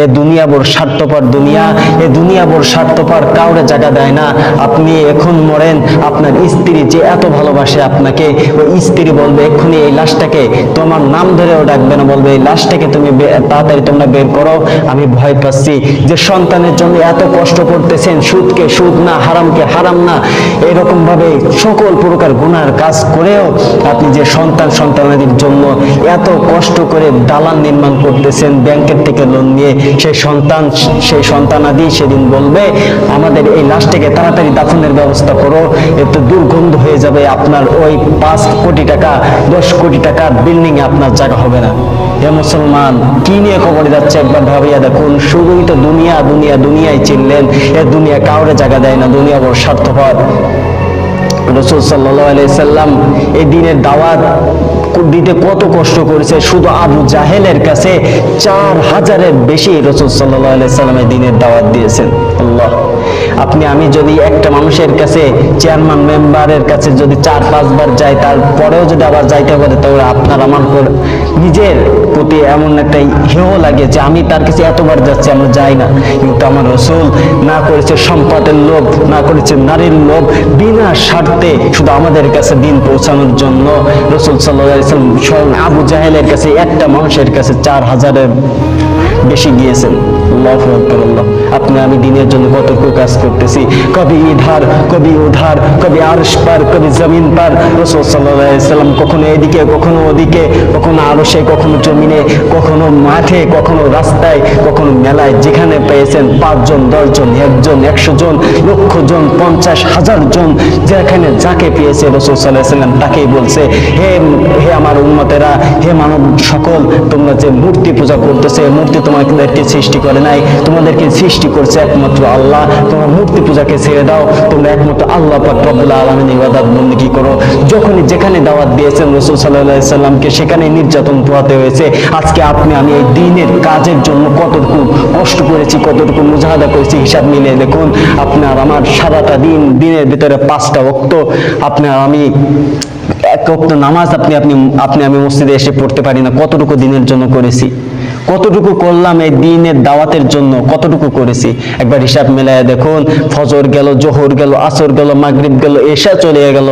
এ দুনিয়া বড় স্বার্থপর দুনিয়া, এ দুনিয়া বড় স্বার্থপর কাউরে জায়গা দেয় না। আপনি এখন মরেন, আপনার স্ত্রী যে এত ভালোবাসে আপনাকে, ওই স্ত্রী বলবে, এক্ষুনি এই লাশটাকে তোমার নাম ধরেও ডাকবে না। বলবে, এই লাশটাকে তুমি তাড়াতাড়ি তোমরা বের করো, আমি ভয় পাচ্ছি। যে সন্তানের জন্য এত কষ্ট করতেছেন, সুদকে সুদ না, হারামকে হারাম না এরকম ভাবে সকল প্রকার গুনার কাজ করেও আপনি যে সন্তান সন্তানাদির জন্য এত কষ্ট করে দালান নির্মাণ করতেছেন, ব্যাংকের থেকে লোন নিয়ে সেই সন্তান সেই সন্তানাদি সেদিন বলবে, আমাদের এই লাশটাকে তাড়াতাড়ি দাফনের ব্যবস্থা করো, এতে দুর্গন্ধ হয়ে যাবে, আপনার ওই পাঁচ কোটি টাকা, দশ কোটি টাকার বিল্ডিং এ আপনার জায়গা হবে না। হে মুসলমান, কি নিয়ে কবরে যাচ্ছে একবার ভাবিয়া দেখুন, শুধুই তো দুনিয়া দুনিয়া, দুনিয়ায় চিনলেন, এ দুনিয়া কাউরে জায়গা দেয় না, দুনিয়া বড় স্বার্থপর। রসুল সাল্লাহ সাল্লাম এই দিনের দাওয়াত দিতে কত কষ্ট করেছে? শুধু আবু জাহেলের কাছে চার হাজারের বেশি রসুল সাল্লাহ সাল্লামের দিনের দাওয়াত দিয়েছেন। আল্লাহ। আপনি, আমি যদি একটা মানুষের কাছে চেয়ারম্যান মেম্বারের কাছে যদি চার পাঁচবার যাই, তারপরেও যদি আবার যাইতে পারে তাহলে আপনার আমার নিজের প্রতি এমন একটা হেহ লাগে যে আমি তার কাছে এতবার যাচ্ছি, আমরা যাই না। কিন্তু আমার রসুল না করেছে সম্পদের লোভ, না করেছে নারীর লোভ, বিনা স্বার্থে শুধু আমাদের কাছে দিন পৌঁছানোর জন্য রসুল সাল্লাম স্বয়ং আবু জাহেলের কাছে, একটা মানুষের কাছে চার হাজারের বেশি গিয়েছেন। আল্লাহু আপনি, আমি দিনের জন্য কতটুকু কাজ করতেছি? কবি ইধার, কবি উধার, কবি আরশ পার, কবি জমিন পার? রসুল সাল্লাম কখনো এদিকে, কখনো ওদিকে, কখনো আরশে, কখনো জমিনে, কখনো মাঠে, কখনো রাস্তায়, কখনো মেলায়। যেখানে পেয়েছেন পাঁচজন, দশজন, একজন একশো জন লক্ষ জন পঞ্চাশ হাজার জন যেখানে যাকে পেয়েছে রসুল সাল্লাহ সাল্লাম তাকেই বলছে, হে হে আমার উন্মতেরা হে মানব সকল, তোমরা যে মূর্তি পূজা করতেছে, মূর্তি তোমাদেরকে সৃষ্টি করে নাই। তোমাদেরকে সৃষ্টি করছে একমাত্র আল্লাহ। তোমরা মূর্তি পূজাকে ছেড়ে দাও। তোমরা একমাত্র আল্লাহ পাক রব্বুল আলামিন ইবাদত বন্দেগী করো। যখনই যেখানে দাওয়াত দিয়েছেন রসুল সাল্লাহ সাল্লামকে সেখানে নির্যাতন পোহাতে হয়েছে। আজকে আপনি আমি এই দিনের কাজের জন্য কতটুকু কষ্ট করেছি, কতটুকু মুজাহাদা করেছি, হিসাব মিলিয়ে দেখুন, আপনার আমার সারাটা দিন, দিনের ভিতরে পাঁচটা ওক্ত আপনার আমি এক ওক্ত নামাজ আপনি আপনি আপনি আমি মসজিদে এসে পড়তে পারি না। কতটুকু দিনের জন্য করেছি? কতটুকু করলাম এই দিনের দাওয়াতের জন্য, কতটুকু করেছি? একবার হিসাব মেলায় দেখুন, ফজর গেল, জোহর গেল, আসর গেল, মাগরিব গেল এসা চলে গেল।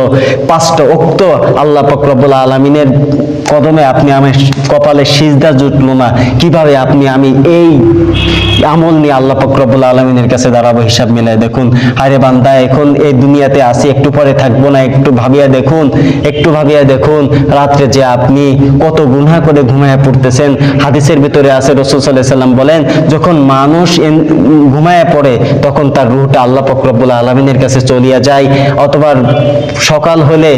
পাঁচটা ওক্ত আল্লাহ ফকরবুল আলমিনের কদমে আপনি আমার কপালে সিজদা জুটলো না। কীভাবে আপনি আমি এই আমল নিয়ে আল্লাহ ফকরবুল আলমিনের কাছে দাঁড়াবো হিসাব মেলায় দেখুন। হারে বান্দা, এখন এই দুনিয়াতে আসি একটু পরে থাকব না, একটু ভাবিয়া দেখুন, একটু ভাবিয়া দেখুন, রাত্রে যে আপনি কত গুনহা করে ঘুমায়া পড়তেছেন। হাদিসের ভিতরে আছে, রসুল সাল্লাহ সাল্লাম বলেন, যখন মানুষ ঘুমায়া পড়ে, তখন তার রুহটা আল্লাহ ফকরবুল আলমিনের কাছে চলিয়া যায়। অথবা সকাল হলে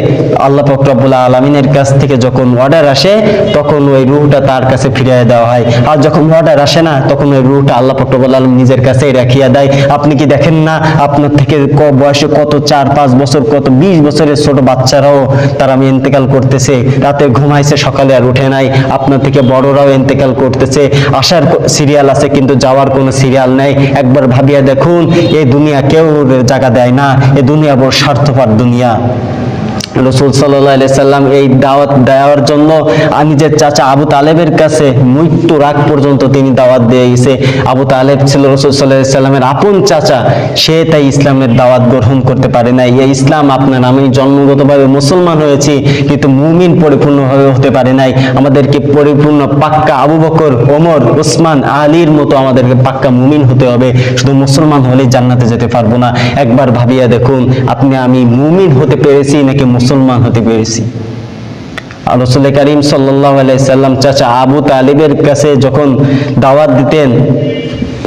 আল্লাহ ফকরবুল আলমিনের কাছ থেকে যখন অর্ডার আসে, তখন ওই রুহটা তার কাছে ফিরিয়ে দেওয়া হয়। আর যখন অর্ডার আসে না, তখন ওই রুহটা আল্লাহ ফকরবুল আলম নিজের কাছেই রাখিয়া দেয়। আপনি কি দেখেন না, আপনার থেকে বয়সে কত চার, পাঁচ বছর, কত বিশ বছরের ছোট বাচ্চারাও তারা ইন্তেকাল করতেছে। রাতে ঘুমাইছে, সকালে আর উঠে নাই। আপনার থেকে বড়রাও ইন্তেকাল করতেছে। আসার সিরিয়াল আছে, কিন্তু যাওয়ার কোনো সিরিয়াল নেই। একবার ভাবিয়া দেখুন, এই দুনিয়া কেউ জায়গা দেয় না। এ দুনিয়া বড় স্বার্থপর দুনিয়া। রসুল সাল্লাহ সাল্লাম এই দাওয়াত দেওয়ার জন্য নিজের চাচা আবু তালেবের কাছে মৃত্যুর আগ পর্যন্ত তিনি দাওয়াত দিয়ে গেছে আবু তালেব ছিল রসুল সাল্লাহ সাল্লামের আপন চাচা। সে তাই ইসলামের দাওয়াত গ্রহণ করতে পারে না এই ইসলাম আপনার আমি জন্মগতভাবে মুসলমান হয়েছি, কিন্তু মুমিন পরিপূর্ণভাবে হতে পারে নাই। আমাদেরকে পরিপূর্ণ পাক্কা আবু বকর, ওমর, ওসমান, আলীর মতো আমাদেরকে পাক্কা মুমিন হতে হবে। শুধু মুসলমান হলেই জান্নাতে যেতে পারব না। একবার ভাবিয়া দেখুন, আপনি আমি মুমিন হতে পেরেছি নাকি মুসলমান হতে পেরেছি। আর রসুল করিম সাল্লাহ সাল্লাম চাচা আবু তালিবের কাছে যখন দাওয়াত দিতেন,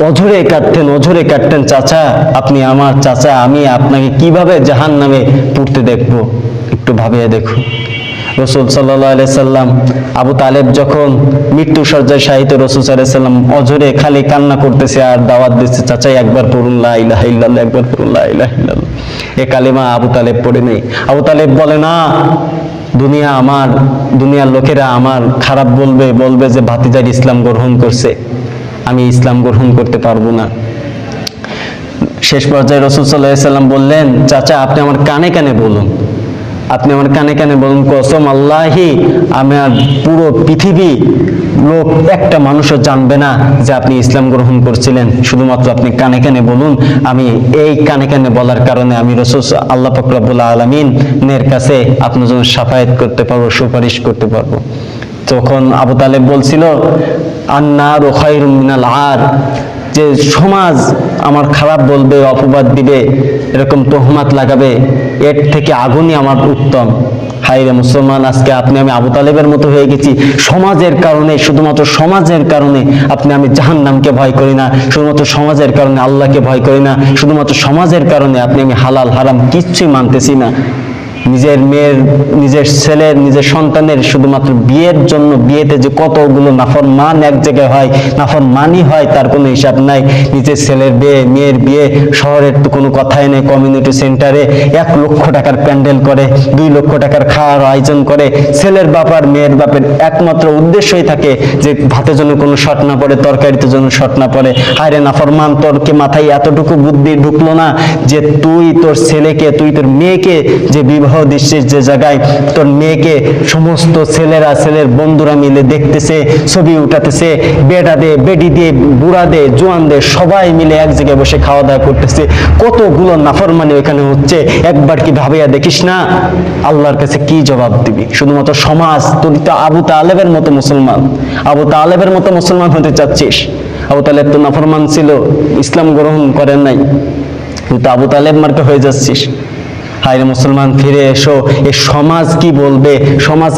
অঝরে কাটতেন অঝরে কাটতেন চাচা, আপনি আমার চাচা, আমি আপনাকে কীভাবে জাহান নামে পুড়তে দেখব? একটু ভাবিয়ে দেখুন। রসুল সাল্লাহ সাল্লাম, আবু তালেব যখন মৃত্যু সজ্জায় শাহিত রসুল সাল্লাম অঝরে খালি কান্না করতেছে আর দাওয়াত দিচ্ছে, চাচাই, একবার পড়ুন একবার পড়ুন এ কালিমা আবু তালেব পড়ে নেই। আবু তালেব বলে, না, দুনিয়া আমার, দুনিয়ার লোকেরা আমার খারাপ বলবে বলবে যে ভাতিজার ইসলাম গ্রহণ করছে। আমি ইসলাম গ্রহণ করতে পারব না। শেষ পর্যায়ে রসুল সাল্লাহ সাল্লাম বললেন, চাচা, আপনি আমার কানে কানে বলুন। আপনি আমার কানে কানে বলুন, কসম আল্লাহি আমার পুরো পৃথিবী লোক একটা মানুষও জানবে না যে আপনি ইসলাম গ্রহণ করছিলেন। শুধুমাত্র আপনি কানে কানে বলুন, আমি এই কানে কানে বলার কারণে আমি রসুল আল্লাহ ফকরাবুল্লাহ আলমিনের কাছে আপনার জন্য সাফায়াত করতে পারব, সুপারিশ করতে পারব। তখন আবু তালেব বলছিল, আন্নার ও খৈরুম মিনাল আর যে সমাজ আমার খারাপ বলবে, অপবাদ দিবে, এরকম তোহমাত লাগাবে, এর থেকে আগুনই আমার উত্তম। হাই রে মুসলমান, আজকে আপনি আমি আবু তালেবের মতো হয়ে গেছি। সমাজের কারণে, শুধুমাত্র সমাজের কারণে আপনি আমি জাহান্নামকে ভয় করি না, শুধুমাত্র সমাজের কারণে আল্লাহকে ভয় করি না, শুধুমাত্র সমাজের কারণে আপনি আমি হালাল, হারাম কিচ্ছুই মানতেছি না। নিজের মেয়ের, নিজের ছেলের, নিজের সন্তানের শুধুমাত্র বিয়ের জন্য বিয়েতে যে কতগুলো নাফর মান এক জায়গায় হয় নাফর মানই হয়, তার কোনো হিসাব নাই। নিজের ছেলের বিয়ে, মেয়ের বিয়ে শহরের তো কোনো কথাই নেই। কমিউনিটি সেন্টারে এক লক্ষ টাকার প্যান্ডেল করে, দুই লক্ষ টাকার খাওয়ার আয়োজন করে। ছেলের বাপ আর মেয়ের বাপের একমাত্র উদ্দেশ্যই থাকে যে ভাতের জন্য কোনো শট না পড়ে, তরকারিতে জন্য শট না পড়ে। আরে নাফরমান, তোর কি মাথায় এতটুকু বুদ্ধি ঢুকলো না যে তুই তোর ছেলেকে, তুই তোর মেয়েকে যে বিবাহ দিচ্ছিস যে জায়গায় তোর মেয়েকে সমস্ত ছেলেরা, ছেলের বন্ধুরা মিলে দেখতেছে, ছবি উঠাতেছে, বেটা দে বেডি দিয়ে বুড়া দে, জোয়ান দে, সবাই মিলে এক জায়গায় বসে খাওয়া দাওয়া করতেছে। কতগুলো নাফরমানি ওখানে হচ্ছে, একবার কি ভাবিয়া দেখিস না? আল্লাহর কাছে কি জবাব দিবি? শুধুমাত্র সমাজ তুই তো আবু তালেবের মতো মুসলমান। আবু তালেবের মতো মুসলমান হতে চাচ্ছিস? আবু তালেব তো নাফরমান ছিল, ইসলাম গ্রহণ করেন নাই। তুই তো আবু তালেব মার্কে হয়ে যাচ্ছিস। হায় মুসলমান ফিরে এসো। এ সমাজ কি বলবে? সমাজ